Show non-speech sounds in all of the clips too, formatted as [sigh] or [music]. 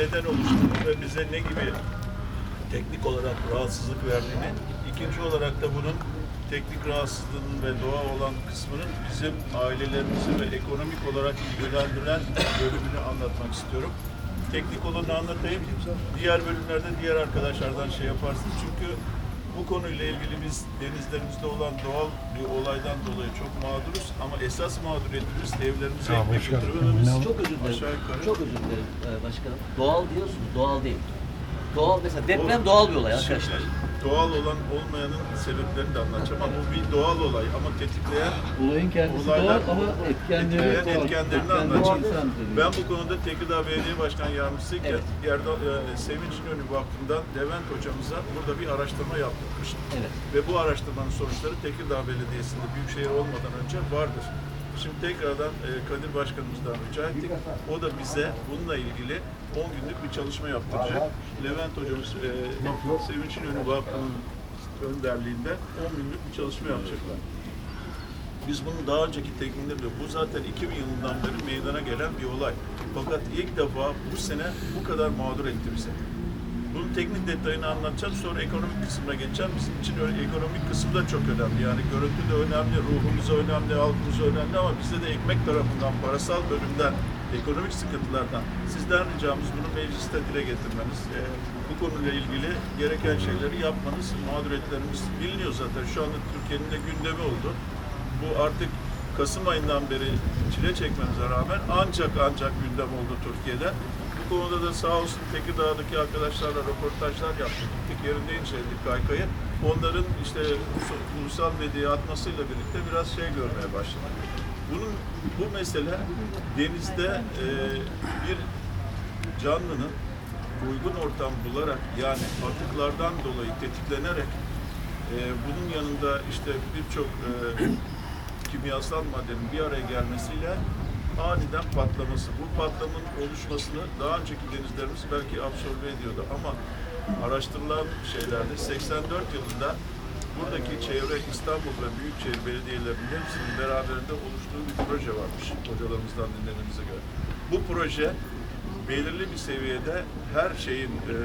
neden oluştuğunu ve bize ne gibi teknik olarak rahatsızlık verdiğini, ikinci olarak da bunun teknik rahatsızlığının ve doğa olan kısmının bizim ailelerimizi ve ekonomik olarak ilgilendiren bölümünü anlatmak istiyorum. Teknik olanı anlatayım. Diğer bölümlerde diğer arkadaşlardan şey yaparsınız. Çünkü bu konuyla ilgili biz denizlerimizde olan doğal bir olaydan dolayı çok mağduruz ama esas mağduriyetimiz evlerimize Ya ekmek götürmememiz. Çok özür dilerim. Yukarı. Çok özür dilerim e, başkanım. Doğal diyorsunuz, doğal değil. Doğal mesela deprem doğal bir olay arkadaşlar. Şimdi Doğal olan olmayanın sebeplerini de anlatacağım ama bu bir doğal olay ama tetikleyen Olayın kendisi Olaylar- doğal ama etkenleri etkileyen doğal. etkenlerini Etkenleri anlatacağım. insan tabii. Ben bu konuda Tekirdağ Belediye Başkan Yardımcısıyken Evet. Gerda, e, Sevinç İnönü Vakfı'ndan Levent hocamıza burada bir araştırma yaptırmıştım. Evet. Ve bu araştırmanın sonuçları Tekirdağ Belediyesi'nde büyükşehir olmadan önce vardır. Şimdi tekrardan e, Kadir Başkanımızdan rica ettik. O da bize bununla ilgili 10 günlük bir çalışma yaptıracak. Levent hocamız e, Sevinç İnönü Vakfı'nın önderliğinde 10 günlük bir çalışma yapacaklar. Biz bunun daha önceki tekniklerle bu zaten 2000 yılından beri meydana gelen bir olay. Fakat ilk defa bu sene bu kadar mağdur etti bizi. Bunun teknik detayını anlatacağım sonra ekonomik kısmına geçeceğim. Bizim için ekonomik kısım da çok önemli. Yani görüntü de önemli, ruhumuz önemli, halkımız önemli ama bizde de ekmek tarafından, parasal bölümden, ekonomik sıkıntılardan sizden ricamız bunu mecliste dile getirmeniz. Ee, bu konuyla ilgili gereken şeyleri yapmanız, mağduriyetlerimiz biliniyor zaten. Şu anda Türkiye'nin de gündemi oldu. Bu artık Kasım ayından beri çile çekmemize rağmen ancak ancak gündem oldu Türkiye'de. Bu konuda da sağ olsun Tekirdağ'daki arkadaşlarla röportajlar yaptık. Gittik yerinde inceledik kaykayı. Onların işte ulus- ulusal medyaya atmasıyla birlikte biraz şey görmeye başladık. Bunun bu mesele denizde e, bir canlının uygun ortam bularak yani atıklardan dolayı tetiklenerek e, bunun yanında işte birçok e, kimyasal maddenin bir araya gelmesiyle aniden patlaması. Bu patlamanın oluşmasını daha önceki denizlerimiz belki absorbe ediyordu ama araştırılan şeylerde 84 yılında buradaki çevre İstanbul ve Büyükşehir belediyelerinin hepsinin beraberinde oluştuğu bir proje varmış hocalarımızdan dinlediğimize göre. Bu proje belirli bir seviyede her şeyin e,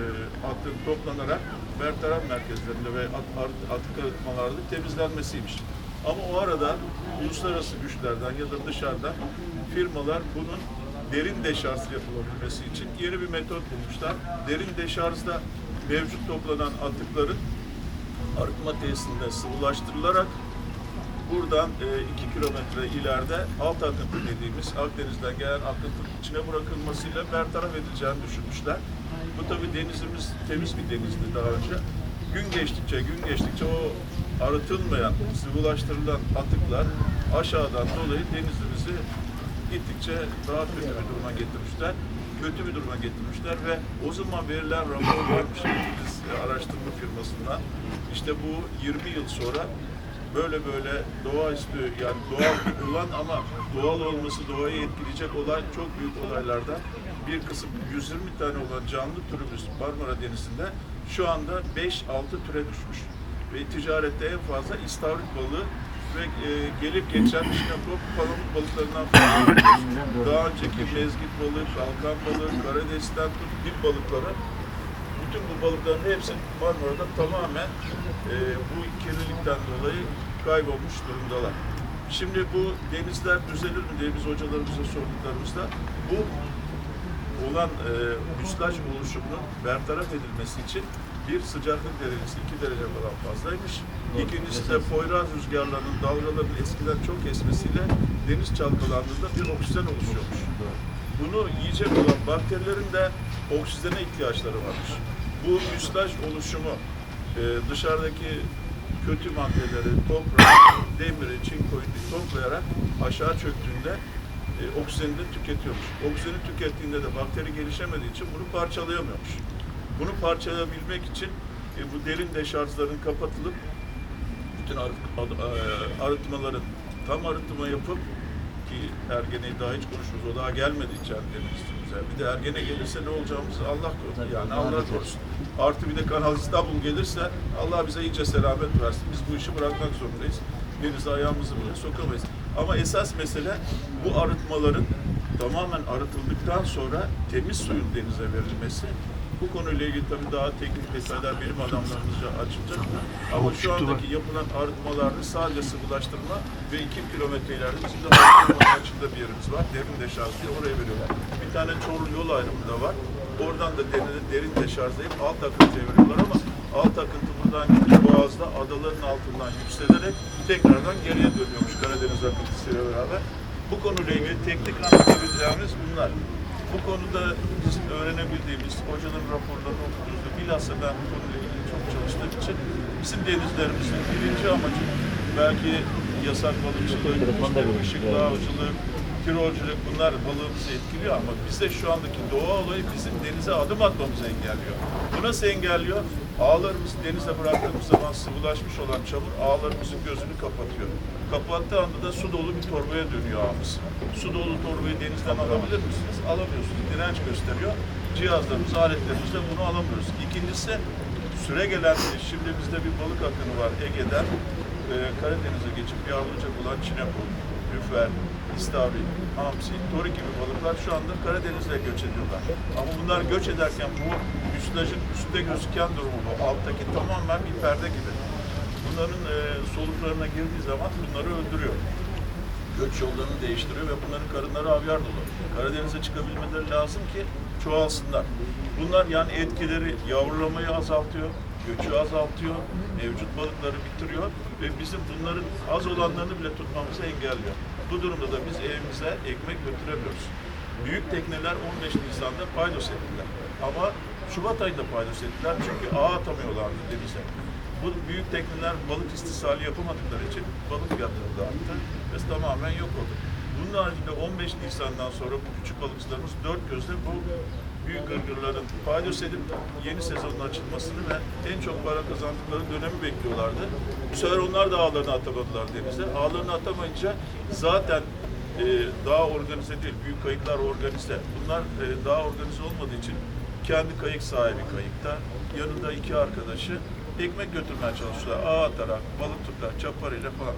atın toplanarak bertaraf merkezlerinde ve at- atık arıtmalarda temizlenmesiymiş. Ama o arada uluslararası güçlerden ya da dışarıdan firmalar bunun derin deşarj yapılabilmesi için yeni bir metot bulmuşlar. Derin deşarjda mevcut toplanan atıkların arıtma tesisinde sıvılaştırılarak buradan 2 kilometre ileride alt akıntı dediğimiz Akdeniz'den gelen akıntının içine bırakılmasıyla bertaraf edileceğini düşünmüşler. Bu tabi denizimiz temiz bir denizdi daha önce. Gün geçtikçe gün geçtikçe o arıtılmayan, sıvılaştırılan atıklar aşağıdan dolayı denizimizi gittikçe daha kötü bir duruma getirmişler. Kötü bir duruma getirmişler ve o zaman verilen rapor varmış biz araştırma firmasından. İşte bu 20 yıl sonra böyle böyle doğaüstü yani doğal ulan ama doğal olması doğayı etkileyecek olay çok büyük olaylardan bir kısım 120 tane olan canlı türümüz Marmara Denizi'nde şu anda 5-6 türe düşmüş. Ve ticarette en fazla istavrit balığı ve e, gelip geçen şinakop palamut balıklarından fazla. Daha önceki mezgit balığı, kalkan balığı, karadeniz'den tut dip balıkları bütün bu balıkların hepsi Marmara'da tamamen e, bu kirlilikten dolayı kaybolmuş durumdalar. Şimdi bu denizler düzelir mi diye biz hocalarımıza sorduklarımızda bu olan e, müsilaj oluşumunun bertaraf edilmesi için bir sıcaklık derecesi 2 derece falan fazlaymış. İkincisi de Poyraz rüzgarlarının dalgaların eskiden çok esmesiyle deniz çalkalandığında bir oksijen oluşuyormuş. Bunu yiyecek olan bakterilerin de oksijene ihtiyaçları varmış. Bu müsilaj oluşumu e, dışarıdaki kötü maddeleri, toprağı, demiri, çinkoyu toplayarak aşağı çöktüğünde e, oksijeni de tüketiyormuş. Oksijeni tükettiğinde de bakteri gelişemediği için bunu parçalayamıyormuş. Bunu parçalayabilmek için e, bu derin deşarjların kapatılıp bütün ad- e, arıtmaların tam arıtma yapıp ki Ergene'yi daha hiç konuşmuyoruz. O daha gelmedi içeride üstümüze. Bir de Ergene gelirse ne olacağımızı Allah korusun. Yani Allah korusun. Artı bir de Kanal İstanbul gelirse Allah bize iyice selamet versin. Biz bu işi bırakmak zorundayız. Denize ayağımızı bile sokamayız. Ama esas mesele bu arıtmaların tamamen arıtıldıktan sonra temiz suyun denize verilmesi bu konuyla ilgili tabii daha teknik detaylar bilim adamlarımızca açılacak. Ama şu andaki yapılan arıtmalarda sadece sıvılaştırma ve 2 kilometre ileride bizim de açında bir yerimiz var. Derin deşarj diye oraya veriyorlar. Bir tane Çorlu yol ayrımı da var. Oradan da derin, derin deşarjlayıp alt akıntıya veriyorlar ama alt akıntı buradan gidip Boğaz'da adaların altından yükselerek tekrardan geriye dönüyormuş Karadeniz akıntısıyla beraber. Bu konuyla ilgili teknik anlatabileceğimiz bunlar. Bu konuda bizim öğrenebildiğimiz, hocaların raporlarını okuduğumuzda bilhassa ben bu konuyla ilgili çok çalıştığım için bizim denizlerimizin birinci amacı belki yasak balıkçılık, işte ışıklı avcılık, tirolculuk bunlar balığımızı etkiliyor ama bize şu andaki doğa olayı bizim denize adım atmamızı engelliyor. Bu nasıl engelliyor? Ağlarımızı denize bıraktığımız zaman sıvılaşmış olan çamur ağlarımızın gözünü kapatıyor. Kapattığı anda da su dolu bir torbaya dönüyor ağımız. Su dolu torbayı denizden alabilir misiniz? Alamıyorsunuz. Direnç gösteriyor. Cihazlarımız, aletlerimizle bunu alamıyoruz. İkincisi süre gelen, şimdi bizde bir balık akını var Ege'den. e, Karadeniz'e geçip yavrucak olan çinekop, lüfer, istavrit, hamsi, tori gibi balıklar şu anda Karadeniz'e göç ediyorlar. Ama bunlar göç ederken bu üstlacın üstte gözüken durumu bu. Alttaki tamamen bir perde gibi. Bunların e, soluklarına girdiği zaman bunları öldürüyor. Göç yollarını değiştiriyor ve bunların karınları avyar dolu. Karadeniz'e çıkabilmeleri lazım ki çoğalsınlar. Bunlar yani etkileri yavrulamayı azaltıyor, göçü azaltıyor, mevcut balıkları bitiriyor ve bizim bunların az olanlarını bile tutmamızı engelliyor. Bu durumda da biz evimize ekmek götüremiyoruz. Büyük tekneler 15 Nisan'da paydos ettiler. Ama Şubat ayında paydos ettiler çünkü ağ atamıyorlardı denize. Bu büyük tekneler balık istisali yapamadıkları için balık fiyatları da arttı ve tamamen yok oldu. Bunun haricinde 15 Nisan'dan sonra bu küçük balıkçılarımız dört gözle bu büyük gırgırların paydos edip yeni sezonun açılmasını ve en çok para kazandıkları dönemi bekliyorlardı. Bu sefer onlar da ağlarını atamadılar denize. Ağlarını atamayınca zaten e, daha organize değil, büyük kayıklar organize. Bunlar e, daha organize olmadığı için kendi kayık sahibi kayıkta, yanında iki arkadaşı ekmek götürmeye çalışıyorlar. Ağ atarak, balık tutar, çaparıyla falan.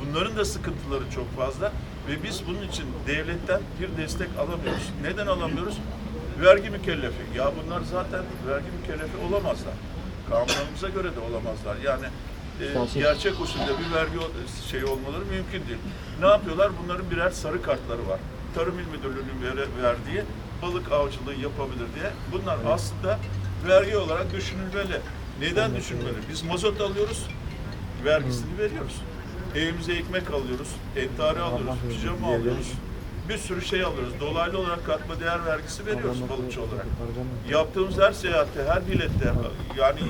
Bunların da sıkıntıları çok fazla ve biz bunun için devletten bir destek alamıyoruz. Neden alamıyoruz? Vergi mükellefi. Ya bunlar zaten vergi mükellefi olamazlar. Kanunlarımıza göre de olamazlar. Yani e, gerçek usulde bir vergi şey olmaları mümkün değil. Ne yapıyorlar? Bunların birer sarı kartları var. Tarım İl Müdürlüğü'nün verdiği balık avcılığı yapabilir diye. Bunlar aslında vergi olarak düşünülmeli. Neden düşünmeli? Biz mazot alıyoruz, vergisini veriyoruz. Evimize ekmek alıyoruz, entari alıyoruz, pijama alıyoruz. Bir sürü şey alıyoruz. Dolaylı olarak katma değer vergisi veriyoruz balıkçı olarak. Yaptığımız her seyahatte, her bilette yani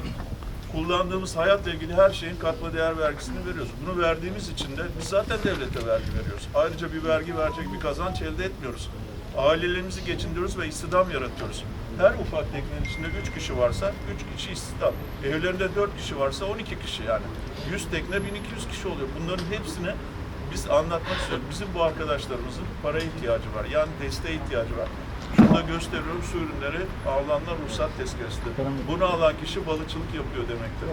kullandığımız hayatla ilgili her şeyin katma değer vergisini veriyoruz. Bunu verdiğimiz için de biz zaten devlete vergi veriyoruz. Ayrıca bir vergi verecek bir kazanç elde etmiyoruz. Ailelerimizi geçindiriyoruz ve istihdam yaratıyoruz. Her ufak teknenin içinde 3 kişi varsa 3 kişi istihdam. Evlerinde 4 kişi varsa 12 kişi yani. 100 tekne 1200 kişi oluyor. Bunların hepsini biz anlatmak istiyoruz. Bizim bu arkadaşlarımızın para ihtiyacı var. Yani desteğe ihtiyacı var. Şurada gösteriyorum su ürünleri avlanma ruhsat tezkeresidir. Bunu alan kişi balıkçılık yapıyor demektir.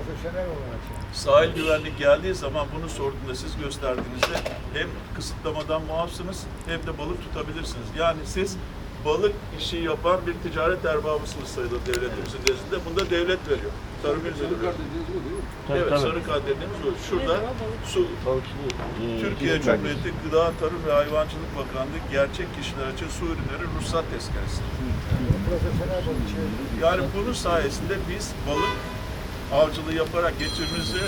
Sahil güvenlik geldiği zaman bunu sorduğunda siz gösterdiğinizde hem kısıtlamadan muafsınız hem de balık tutabilirsiniz. Yani siz balık işi yapan bir ticaret erbabısınız sayılır devletimizin nezdinde. Bunu da devlet veriyor. Tarım İl Müdürlüğü. Evet, sarı kart dediğimiz bu. Şurada su Türkiye Cumhuriyeti Gıda, Tarım ve Hayvancılık Bakanlığı gerçek kişiler için su ürünleri ruhsat tezkeresi. Yani bunun sayesinde biz balık avcılığı yaparak geçimimizi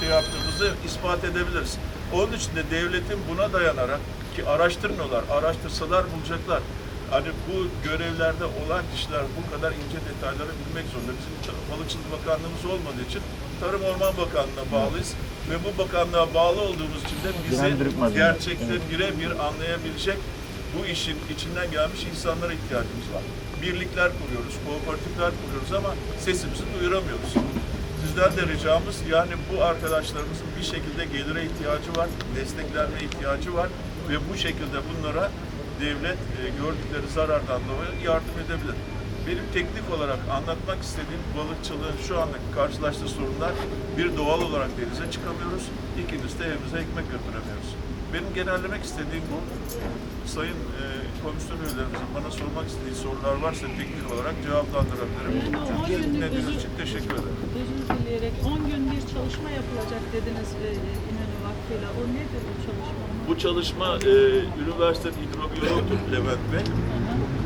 şey yaptığımızı ispat edebiliriz. Onun için de devletin buna dayanarak ki araştırmıyorlar, araştırsalar bulacaklar. Hani bu görevlerde olan kişiler bu kadar ince detayları bilmek zorunda. Bizim Balıkçılık Bakanlığımız olmadığı için Tarım Orman Bakanlığı'na bağlıyız. Ve bu bakanlığa bağlı olduğumuz için de bizi gerçekte birebir anlayabilecek bu işin içinden gelmiş insanlara ihtiyacımız var. Birlikler kuruyoruz, kooperatifler kuruyoruz ama sesimizi duyuramıyoruz. Sizden de ricamız yani bu arkadaşlarımızın bir şekilde gelire ihtiyacı var, desteklenme ihtiyacı var ve bu şekilde bunlara devlet e, gördükleri zarardan dolayı yardım edebilir. Benim teknik olarak anlatmak istediğim balıkçılığın şu andaki karşılaştığı sorunlar bir doğal olarak denize çıkamıyoruz. İkincisi de evimize ekmek götüremiyoruz. Benim genellemek istediğim bu. Sayın e, komisyon üyelerimizin bana sormak istediği sorular varsa teknik olarak cevaplandırabilirim. Yani Dinlediğiniz özür- için teşekkür ederim. Özür dileyerek 10 gün bir çalışma yapılacak dediniz e, İnönü Vakfı'yla. O nedir bu çalışma? Bu çalışma e, üniversite hidrobiyoloğudur Levent Bey.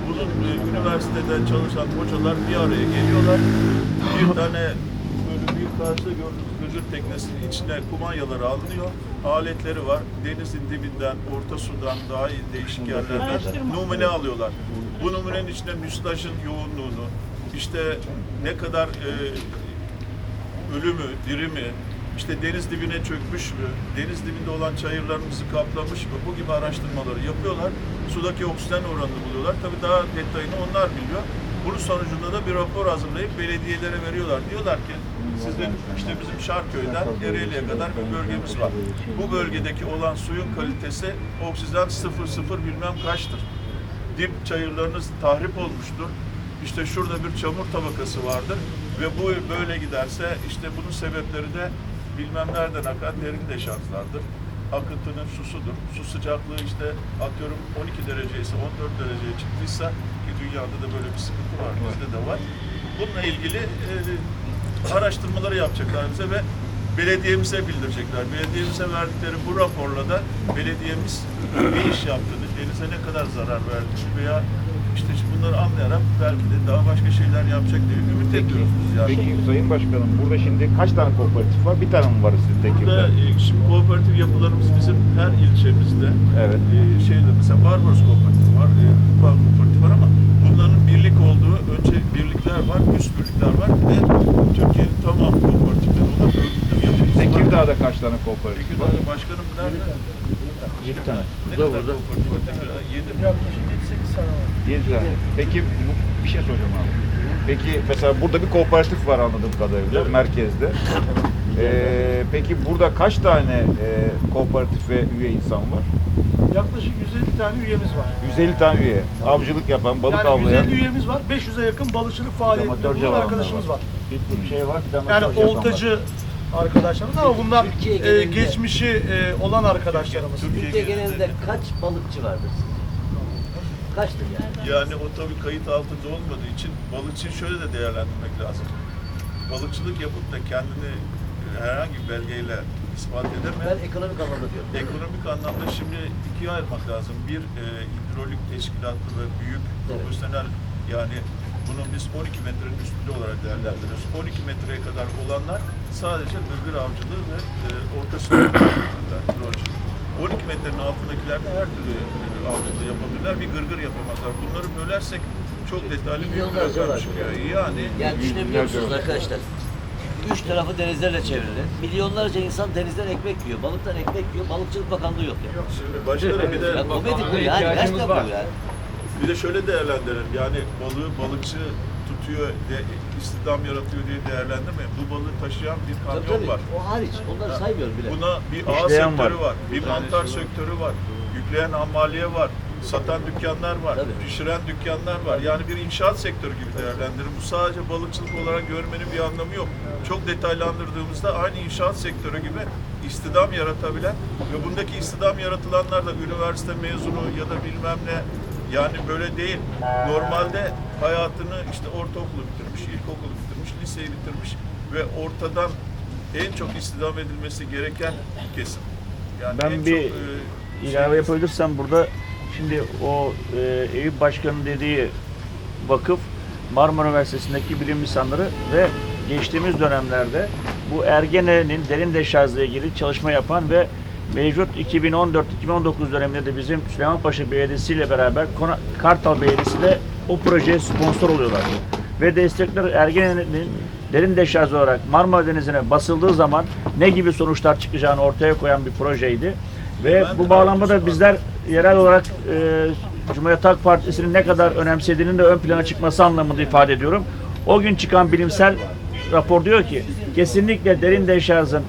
Bunun e, üniversitede çalışan hocalar bir araya geliyorlar. Bir tane böyle büyük karşıda gördüğünüz gıcır teknesinin içine kumanyaları alınıyor. Aletleri var. Denizin dibinden, orta sudan, daha iyi değişik yerlerden numune alıyorlar. Bu numunenin içinde müstajın yoğunluğunu, işte ne kadar e, ölü mü, diri mi, işte deniz dibine çökmüş mü, deniz dibinde olan çayırlarımızı kaplamış mı, bu gibi araştırmaları yapıyorlar. Sudaki oksijen oranını buluyorlar. Tabii daha detayını onlar biliyor. Bunun sonucunda da bir rapor hazırlayıp belediyelere veriyorlar. Diyorlar ki sizin işte bizim Şarköy'den Ereğli'ye kadar bir bölgemiz var. Bu bölgedeki olan suyun kalitesi oksijen 0,0 bilmem kaçtır. Dip çayırlarınız tahrip olmuştur. İşte şurada bir çamur tabakası vardır ve bu böyle giderse işte bunun sebepleri de bilmem nereden akan derin deşarjlardır. Akıntının susudur. Su sıcaklığı işte atıyorum 12 derece ise 14 dereceye çıktıysa ki dünyada da böyle bir sıkıntı var, bizde de var. Bununla ilgili e, araştırmaları yapacaklar bize ve belediyemize bildirecekler. Belediyemize verdikleri bu raporla da belediyemiz ne iş yaptığını, denize ne kadar zarar verdiğini veya işte bunları anlayarak belki de daha başka şeyler yapacak diye ümit ediyoruz biz yani. Peki Sayın Başkanım burada şimdi kaç tane kooperatif var? Bir tane mi var sizin Burada Tekirdağ? e, şimdi kooperatif yapılarımız bizim her ilçemizde Evet. e, şeyde mesela Barbaros kooperatif var, e, Kupa kooperatif var ama bunların birlik olduğu önce birlikler var, üst birlikler var ve Türkiye'nin tamam kooperatifleri olan örgütler yapımız var. Tekirdağ'da kaç tane kooperatif var? Tekirdağ'da başkanım nerede? 7 tane. Tekirdağ'da? Yedi mi? 7 tane. Peki bu- bir şey soracağım abi. Peki mesela burada bir kooperatif var anladığım kadarıyla merkezde. [laughs] Ee, peki burada kaç tane e, kooperatif ve üye insan var? Yaklaşık 150 tane üyemiz var. 150 tane üye. Avcılık yapan, balık yani avlayan. 150 üyemiz var. 500'e yakın balıkçılık faaliyetinde Amatörce var arkadaşımız var. Bir şey var, bir de Yani amatörce yapan var. oltacı arkadaşlarımız ama bunlar Türkiye e, genelinde- geçmişi e, olan arkadaşlarımız. Türkiye Türkiye genelinde- kaç balıkçı vardır? Kaçtır yani? Yani o tabii kayıt altında olmadığı için balıkçıyı şöyle de değerlendirmek lazım. Balıkçılık yapıp da kendini e, herhangi bir belgeyle ispat Ben edemeyen ekonomik anlamda diyorum. ekonomik anlamda şimdi ikiye ayırmak lazım. Bir e, hidrolik teşkilatlı ve büyük profesyonel yani bunun biz 12 metrenin üstünde olarak değerlendiriyoruz. 12 metreye kadar olanlar sadece bülbül avcılığı ve e, orta hidroloji. 12 metrenin altındakiler de her türlü e, avcılığı yapabilirler. Bir gırgır yapamazlar. Bunları bölersek çok detaylı bir Milyonlarca program çıkıyor. Yani Yani düşünebiliyor musunuz arkadaşlar? Üç tarafı denizlerle çevrili. Milyonlarca insan denizden ekmek yiyor. Balıktan ekmek yiyor. Balıkçılık Bakanlığı yok ya. şimdi başka bir de Ya komedi bu yani. Gerçekten bu yani. Bir de şöyle değerlendirelim. Yani balığı balıkçı tutuyor, de, istihdam yaratıyor diye değerlendirmeyin. Bu balığı taşıyan bir Tabii kamyon tabii. var. O hariç. Onları saymıyorum bile. Buna bir ağ İşleyen sektörü var. var, bir mantar sektörü var, yükleyen hammaliye var, satan dükkanlar var, Tabii. pişiren dükkanlar var. Yani bir inşaat sektörü gibi değerlendirin. Bu sadece balıkçılık olarak görmenin bir anlamı yok. Çok detaylandırdığımızda aynı inşaat sektörü gibi istihdam yaratabilen ve bundaki istihdam yaratılanlar da üniversite mezunu ya da bilmem ne yani böyle değil. Normalde hayatını işte ortaokulu bitirmiş, ilkokulu bitirmiş, liseyi bitirmiş ve ortadan en çok istihdam edilmesi gereken kesim. Yani Ben en bir çok, e, ilave şey- yapabilirsem burada şimdi o e, Eyüp Başkan'ın dediği vakıf Marmara Üniversitesi'ndeki bilim insanları ve geçtiğimiz dönemlerde bu Ergene'nin derin deşarjla ilgili çalışma yapan ve mevcut 2014-2019 döneminde de bizim Süleymanpaşa Belediyesi ile beraber Kartal Belediyesi de o projeye sponsor oluyorlar. Ve destekler Ergene'nin derin deşarj olarak Marmara Denizi'ne basıldığı zaman ne gibi sonuçlar çıkacağını ortaya koyan bir projeydi. Ve Ben bu bağlamda da bizler yerel olarak e, Cumhuriyet Halk Partisi'nin ne kadar önemsediğinin de ön plana çıkması anlamında ifade ediyorum. O gün çıkan bilimsel rapor diyor ki kesinlikle derin deşarjın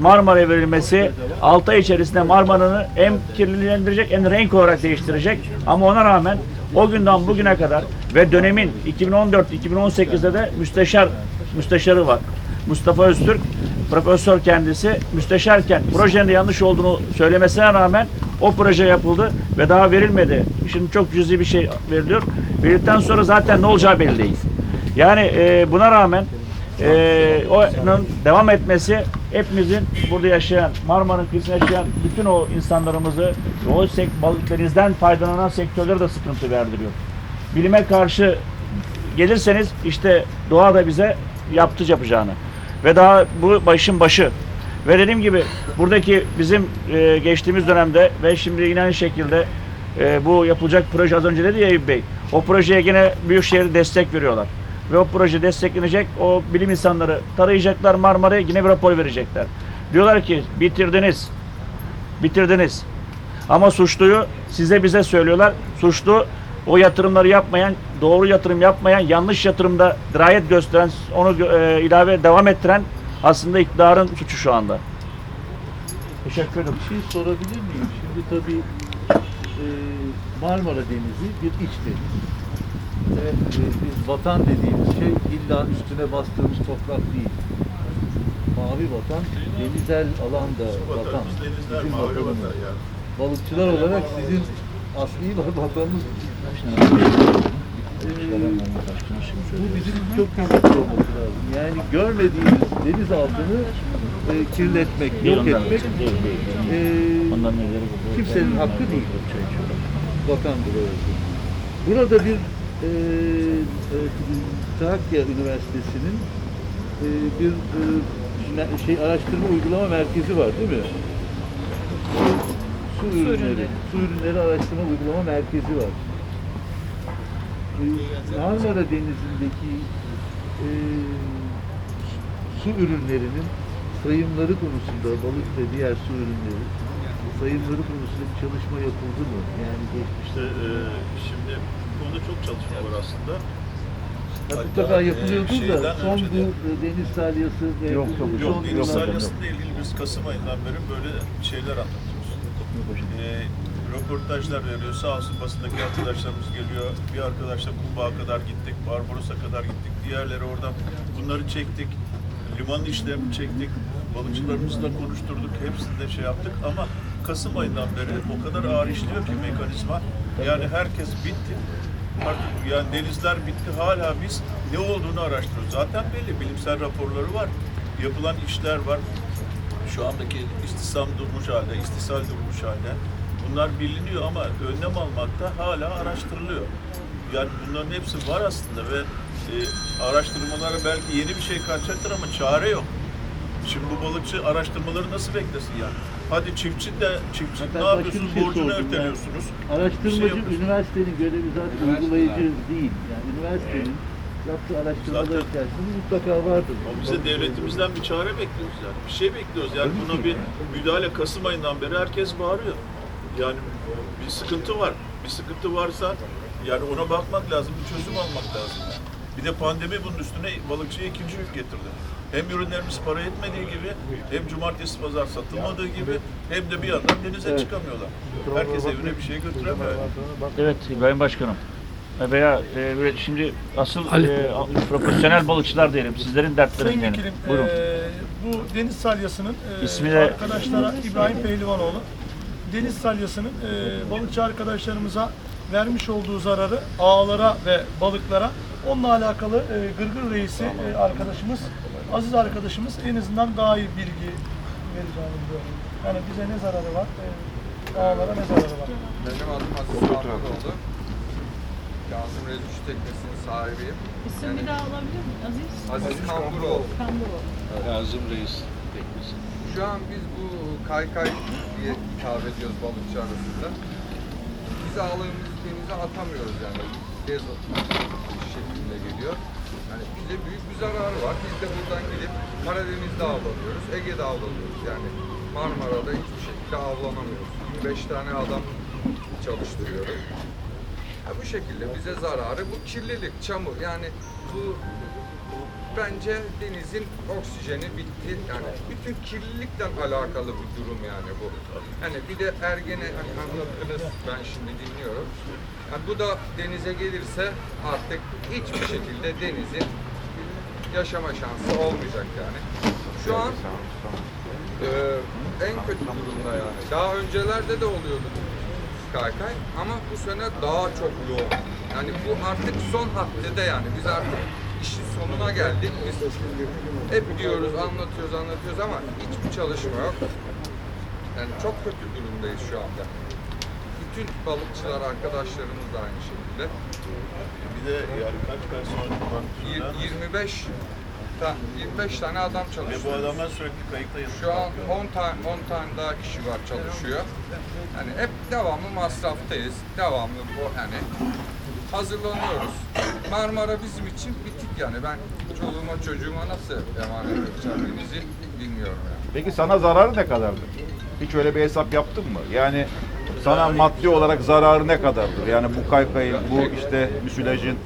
Marmara'ya verilmesi 6 ay içerisinde Marmara'nı hem kirlilendirecek hem renk olarak değiştirecek. Ama ona rağmen o günden bugüne kadar ve dönemin 2014-2018'de de müsteşar müsteşarı var. Mustafa Öztürk profesör kendisi müsteşarken projenin yanlış olduğunu söylemesine rağmen o proje yapıldı ve daha verilmedi. Şimdi çok cüzi bir şey veriliyor. Verildikten sonra zaten ne olacağı belli değil. Yani e, buna rağmen e, onun devam etmesi hepimizin burada yaşayan, Marmara'nın kıyısında yaşayan bütün o insanlarımızı, o sek, denizden faydalanan sektörlere de sıkıntı verdiriyor. Bilime karşı gelirseniz işte doğa da bize yaptı yapacağını. Ve daha bu başın başı. Ve dediğim gibi buradaki bizim e, geçtiğimiz dönemde ve şimdi yine aynı şekilde e, bu yapılacak proje az önce dedi ya Eyüp Bey. O projeye yine Büyükşehir destek veriyorlar. Ve o proje desteklenecek. O bilim insanları tarayacaklar Marmara'ya yine bir rapor verecekler. Diyorlar ki bitirdiniz. Bitirdiniz. Ama suçluyu size bize söylüyorlar. Suçlu o yatırımları yapmayan, doğru yatırım yapmayan, yanlış yatırımda dirayet gösteren, onu e, ilave devam ettiren aslında iktidarın suçu şu anda. Teşekkür ederim. Bir şey sorabilir miyim? Şimdi tabii e, Marmara Denizi bir iç deniz. Ve e, biz vatan dediğimiz şey illa üstüne bastığımız toprak değil. Mavi vatan, denizel alan da vatan. Vatanımız Bizim vatanımız. vatan. Balıkçılar olarak sizin asli vatanınız. Ee, bu bizim çok kıymetli olması lazım. Yani görmediğimiz deniz altını e, kirletmek, yok ondan. etmek e, kimsenin hakkı değil. Vatandır orası. Burada bir e, Trakya Üniversitesi'nin e, bir e, şey araştırma uygulama merkezi var değil mi? Su, su ürünleri, ürünleri. su ürünleri araştırma uygulama merkezi var. E, Marmara Denizi'ndeki e, su ürünlerinin sayımları konusunda balık ve diğer su ürünleri sayımları konusunda bir çalışma yapıldı mı? Yani geçmişte İşte e, şimdi konuda çok çalışma var aslında. Ya Hatta, mutlaka e, yapılıyordur da şeyden son bu de- e, deniz salyası ve Yok, yok, son Yok, deniz salyasıyla ilgili biz Kasım ayından beri böyle şeyler anlatıyoruz. Ee, röportajlar veriyor. Sağ olsun basındaki arkadaşlarımız geliyor. Bir arkadaşla Kumbağ'a kadar gittik, Barbaros'a kadar gittik. Diğerleri oradan bunları çektik. Liman işlerini çektik. Balıkçılarımızla konuşturduk. Hepsini de şey yaptık ama Kasım ayından beri o kadar ağır işliyor ki mekanizma. Yani herkes bitti. Artık yani denizler bitti. Hala biz ne olduğunu araştırıyoruz. Zaten belli. Bilimsel raporları var. Yapılan işler var şu andaki istisam durmuş halde, istisal durmuş halde. Bunlar biliniyor ama önlem almakta hala araştırılıyor. Yani bunların hepsi var aslında ve e, araştırmalara belki yeni bir şey kaçacaktır ama çare yok. Şimdi bu balıkçı araştırmaları nasıl beklesin yani? Hadi çiftçi de çiftçi Ben ne yapıyorsunuz? şey Borcunu erteliyorsunuz. Yani araştırmacı şey üniversitenin görevi zaten uygulayıcı değil. Yani üniversitenin yaptığı araştırmalar içerisinde mutlaka vardır. Ama bize devletimizden bir çare bekliyoruz yani. Bir şey bekliyoruz yani Tabii buna ki. bir müdahale Kasım ayından beri herkes bağırıyor. Yani bir sıkıntı var. Bir sıkıntı varsa yani ona bakmak lazım, bir çözüm almak lazım. Bir de pandemi bunun üstüne balıkçıya ikinci yük getirdi. Hem ürünlerimiz para etmediği gibi, hem cumartesi pazar satılmadığı gibi, hem de bir yandan denize Evet. çıkamıyorlar. Herkes evine bir şey götüremiyor. Evet İbrahim Başkanım. E, Veya e, şimdi asıl e, profesyonel balıkçılar diyelim. Sizlerin dertleri Sayın yani. Vekilim, Buyurun. eee, bu deniz salyasının eee, İsmi de- arkadaşlara İbrahim Pehlivanoğlu deniz salyasının eee, balıkçı arkadaşlarımıza vermiş olduğu zararı ağlara ve balıklara onunla alakalı eee, Gırgır Reisi eee, arkadaşımız Aziz arkadaşımız en azından daha iyi bilgi vereceğini biliyorum. Yani bize ne zararı var, eee, ağlara ne zararı var. Benim adım Aziz Mahmutoğlu. Kazım Redüş Teknesi'nin sahibiyim. İsim bir daha alabilir miyim? Aziz? Aziz Kamburoğlu. Kamburoğlu. Kazım Reis teknesi. Şu an biz bu kaykay diye hitap ediyoruz balıkçı arasında. Biz ağlarımızı denize atamıyoruz yani. Şeklinde geliyor. Yani bize büyük bir zararı var. Biz de buradan gidip Karadeniz'de avlanıyoruz, Ege'de avlanıyoruz. Yani Marmara'da hiçbir şekilde avlanamıyoruz. 25 tane adam çalıştırıyoruz. Ya bu şekilde bize zararı bu kirlilik, çamur yani bu bence denizin oksijeni bitti. Yani bütün kirlilikle alakalı bir durum yani bu. Yani bir de Ergene hani anlattınız ben şimdi dinliyorum. Yani bu da denize gelirse artık hiçbir şekilde denizin yaşama şansı olmayacak yani. Şu an e, en kötü durumda yani. Daha öncelerde de oluyordu kaykay ama bu sene daha çok yoğun. Yani bu artık son haddede yani. Biz artık işin sonuna geldik. Biz hep diyoruz, anlatıyoruz, anlatıyoruz ama hiçbir çalışma yok. Yani çok kötü durumdayız şu anda. Bütün balıkçılar arkadaşlarımız da aynı şekilde. Bir de yani kaç personel var? Yir- 25 ta, 25 tane adam Ve bu çalışıyor. adamlar sürekli kayıkta yatıp Şu an kalkıyor. 10 tane 10 tane daha kişi var çalışıyor. Yani hep devamlı masraftayız. Devamlı bu yani hazırlanıyoruz. Marmara bizim için bitik yani. Ben çoluğuma çocuğuma nasıl emanet edeceğim denizi bilmiyorum yani. Peki sana zararı ne kadardır? Hiç öyle bir hesap yaptın mı? Yani sana maddi olarak zararı ne kadardır? Yani bu kaykayın, bu işte müsilajın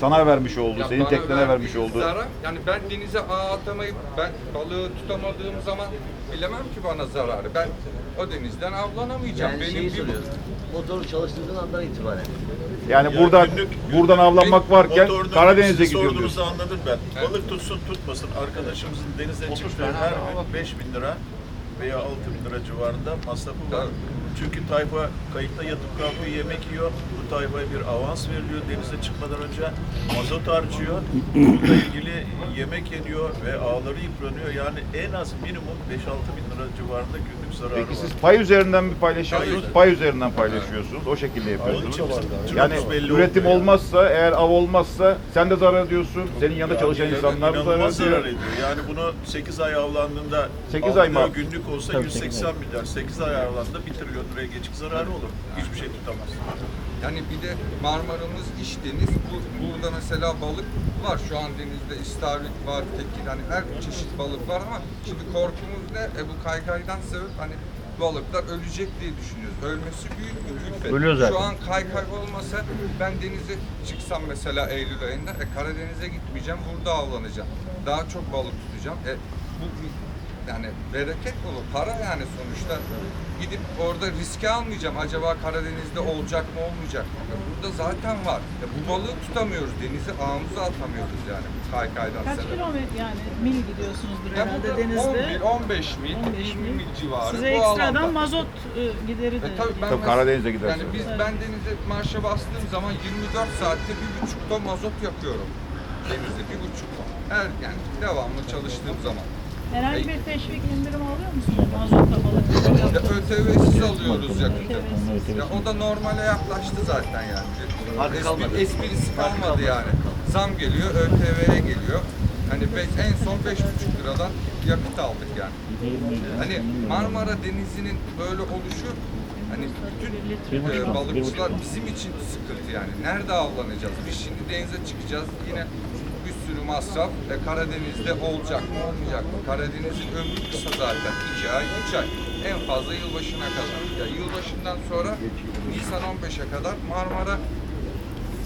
sana vermiş olduğu, senin bana teknene verdiği vermiş olduğu. Zarar, yani ben denize ağ atamayıp ben balığı tutamadığım zaman bilemem ki bana zararı. Ben o denizden avlanamayacağım. Yani Benim şeyi bir soruyorum. Motoru çalıştırdığın andan itibaren. Yani Ya burada günlük- buradan günlük avlanmak varken motorunu Karadeniz'e gidiyor diyorsun. anladım ben. Evet. Balık tutsun tutmasın arkadaşımızın denizden çıktığı her gün 5 bin lira veya 6 bin lira civarında masrafı var. Tabii. Çünkü tayfa kayıkta yatıp kalkıyor, yemek yiyor. Bu tayfaya bir avans veriliyor denize çıkmadan önce. Mazot harcıyor. Bununla ilgili yemek yeniyor ve ağları yıpranıyor. Yani en az minimum 5-6 bin lira civarında günlük zararı Peki var. siz pay üzerinden mi paylaşıyorsunuz? Hayır. Pay üzerinden paylaşıyorsunuz. O şekilde yapıyorsunuz. Yani türümüz belli üretim olmuyor yani. olmazsa, eğer av olmazsa sen de zarar ediyorsun. Senin yanında Ya çalışan bir kere insanlar da inanılmaz zarar zarar ediyor. ediyor. Yani bunu 8 ay avlandığında 8 ay mı? günlük olsa 180 milyar. 8 ay avlandığında 1 trilyon liraya geçik zararı olur. Hiçbir şey tutamaz. Yani bir de Marmara'mız iç deniz. Bu, burada mesela balık var. Şu an denizde istavrit var, tekir. Hani her çeşit balık var ama şimdi korkumuz ne? E bu kaykaydan sebep hani balıklar ölecek diye düşünüyoruz. Ölmesi büyük bir külfet. Ölüyor zaten. Şu an kaykay olmasa ben denize çıksam mesela Eylül ayında e, Karadeniz'e gitmeyeceğim. Burada avlanacağım. Daha çok balık tutacağım. E, bu yani bereket olur. Para yani sonuçta. Gidip orada riske almayacağım. Acaba Karadeniz'de olacak mı olmayacak mı? Ya burada zaten var. Ya bu balığı tutamıyoruz. Denize ağımıza atamıyoruz yani bu kaykaydan Kaç sebep. kilometre yani mil gidiyorsunuzdur Ya herhalde burada denizde? 11, 15 mil, 15 20 mil civarı. Size bu ekstradan alanda. mazot e, gideri de. E tabii ben Tabii Karadeniz'e gidersin. Yani biz ben denize marşa bastığım zaman 24 saatte bir buçuk ton mazot yakıyorum. Denizde bir buçuk ton. Her yani devamlı çalıştığım zaman. Herhangi bir teşvik indirim alıyor musunuz? Ya yaptığınız ÖTV'siz alıyoruz yakında. Ya o da normale yaklaştı zaten yani. Farkı Espri- kalmadı. Esprisi Farkı kalmadı kalmadı. yani. Zam geliyor, ÖTV'ye geliyor. Hani be- en son 5,5 liradan yakıt aldık yani. Hani Marmara Denizi'nin böyle oluşu hani bütün e, balıkçılar bizim için sıkıntı yani. Nerede avlanacağız? Biz şimdi denize çıkacağız. Yine masraf. E, Karadeniz'de olacak mı olmayacak mı? Karadeniz'in ömrü kısa zaten. 2 ay, 3 ay. En fazla yılbaşına kadar. Ya yılbaşından sonra Nisan 15'e kadar Marmara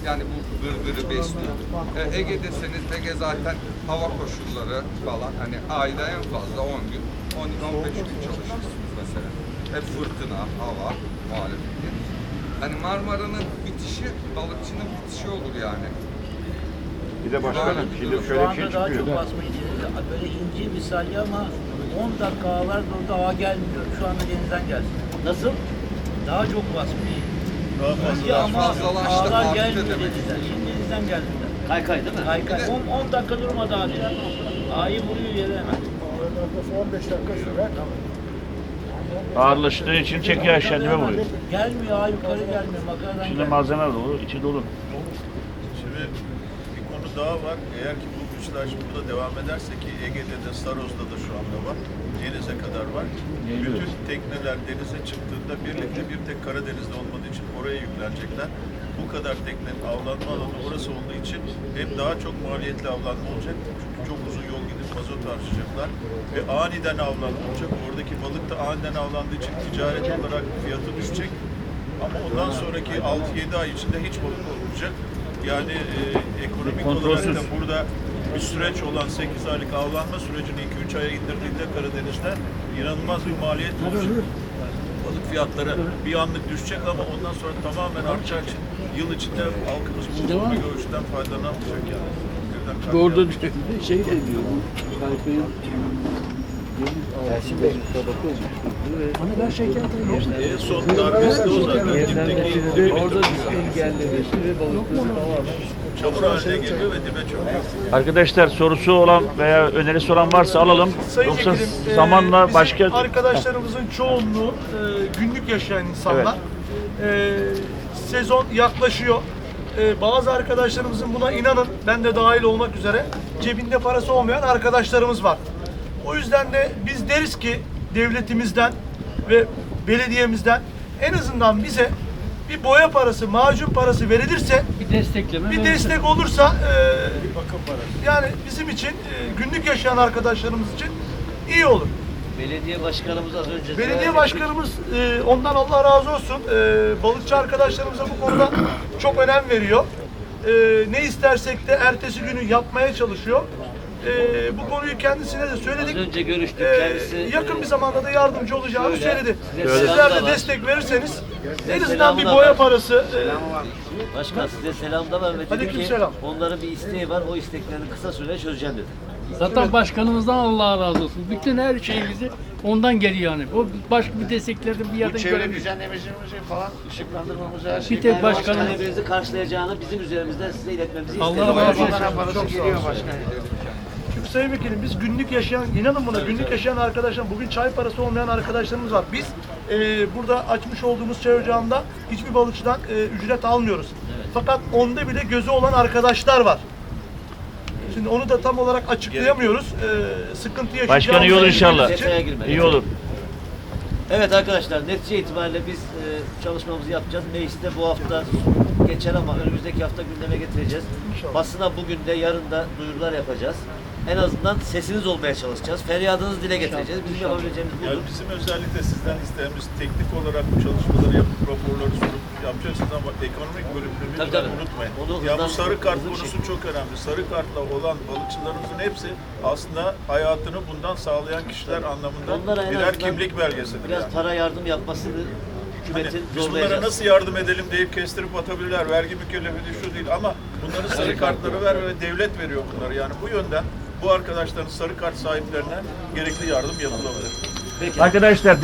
yani bu gırgırı besliyor. E, Ege deseniz Ege zaten hava koşulları falan hani ayda en fazla 10 gün, 10-15 gün çalışırsınız mesela. Hep fırtına, hava, muhalefeti. Hani Marmara'nın bitişi, balıkçının bitişi olur yani. Bir de başkanım şimdi Şu şöyle bir şey anda daha çıkıyor. çok basmış denize. Böyle ince misali ama 10 dakika ağlar orada ağa gelmiyor. Şu anda denizden gelsin. Nasıl? Daha çok basmış. Daha Önce fazla ama fazlalaştı, ağlar arttı gelmiyor demek denizden. Şimdi denizden geldiler. Kaykay değil mi? Kaykay. Bir de- 10, 10 dakika durmadı abi. Ağayı vuruyor yere hemen. Ağırlaştığı için çekiyor aşağı dibe vuruyor. Gelmiyor ağa yukarı gelmiyor. Makaradan İçinde gelmiyor. malzeme dolu, içi dolu. Şimdi konu daha var. Eğer ki bu güçler burada devam ederse ki Ege'de de Saros'ta da şu anda var. Denize kadar var. Bütün tekneler denize çıktığında birlikte bir tek Karadeniz'de olmadığı için oraya yüklenecekler. Bu kadar teknenin avlanma alanı orası olduğu için hem daha çok maliyetli avlanma olacak. Çünkü çok uzun yol gidip mazot harcayacaklar. Ve aniden avlanma olacak. Oradaki balık da aniden avlandığı için ticaret olarak fiyatı düşecek. Ama ondan sonraki 6-7 ay içinde hiç balık olmayacak. Yani e, ekonomik olarak Kontrolsüz. da burada bir süreç olan 8 aylık avlanma sürecini 2-3 aya indirdiğinde Karadeniz'de inanılmaz bir maliyet olacak. Balık fiyatları bir anlık düşecek ama ondan sonra tamamen artacak için yıl içinde halkımız bu bir görüşten faydalanamayacak yani. Birden Orada şey de diyor bu deniz altında bir tabaka oluşturdu ve En son darbesi de o zaten. Dipteki Yemlenmesini de orada engellemesi ve balıkları tamamen çamur haline geliyor ve dibe çöküyor. Arkadaşlar sorusu olan veya önerisi olan varsa alalım. Sayın Yoksa Vekilim, e, zamanla bizim başka arkadaşlarımızın çoğunluğu e, günlük yaşayan insanlar. E, sezon yaklaşıyor. E, bazı arkadaşlarımızın buna inanın ben de dahil olmak üzere cebinde parası olmayan arkadaşlarımız var. O yüzden de biz deriz ki devletimizden ve belediyemizden en azından bize bir boya parası, macun parası verilirse Bir destekleme bir destek olursa e, yani bizim için e, günlük yaşayan arkadaşlarımız için iyi olur. Belediye başkanımız az önce Belediye başkanımız e, ondan Allah razı olsun e, balıkçı arkadaşlarımıza bu konuda çok önem veriyor. E, ne istersek de ertesi günü yapmaya çalışıyor. E, bu konuyu kendisine de söyledik. Az önce görüştük. E, Kendisi- yakın bir zamanda da yardımcı olacağını Şöyle, söyledi. size Sizler selam da de var. destek verirseniz en azından bir da boya var. parası e, Başkan size selam da var ve dedi ki Aleykümselam. onların bir isteği var. O isteklerini kısa sürede çözeceğim dedi. Zaten başkanımızdan Allah razı olsun. Bütün her şeyimizi ondan geliyor yani. O başka bir desteklerden bir yerden göremiyoruz. düzenlememizi falan ışıklandırmamızı her şey Bir tek başkanım Talebinizi karşılayacağını bizim üzerimizden size iletmemizi Allah istedim. razı olsun. parası geliyor başkan. Sayın Vekilim biz günlük yaşayan, inanın buna günlük yaşayan arkadaşlar, bugün çay parası olmayan arkadaşlarımız var. Biz e, burada açmış olduğumuz çay ocağında hiçbir balıkçıdan e, ücret almıyoruz. Fakat onda bile gözü olan arkadaşlar var. Şimdi onu da tam olarak açıklayamıyoruz. E, sıkıntı yaşayacağımız Başkan iyi olur inşallah. İyi olur. Evet arkadaşlar netice itibariyle biz e, çalışmamızı yapacağız. Mecliste bu hafta geçer ama önümüzdeki hafta gündeme getireceğiz. Basına bugün de yarın da duyurular yapacağız. En azından sesiniz olmaya çalışacağız. Feryadınızı dile getireceğiz. Bizim yapabileceğimiz Yani budur. bizim özellikle sizden isteğimiz teknik olarak bu çalışmaları yapıp raporları sunup yapacaksınız ama ekonomik bölümünü Tabii, lütfen tabii. unutmayın. Onu ya bu hızlan- sarı kart hızlı bir konusu şekilde. çok önemli. Sarı kartla olan balıkçılarımızın hepsi aslında hayatını bundan sağlayan kişiler anlamında Onlara en birer azından kimlik belgesidir. Biraz yani. para yardım yapmasını Hani hükümetin biz bunlara zorlayacağız. nasıl yardım edelim deyip kestirip atabilirler. Vergi mükellefi şu değil ama bunların sarı kartları ver ve devlet veriyor bunları. Yani bu yönden bu arkadaşların sarı kart sahiplerine gerekli yardım yapılabilir. Peki. Arkadaşlar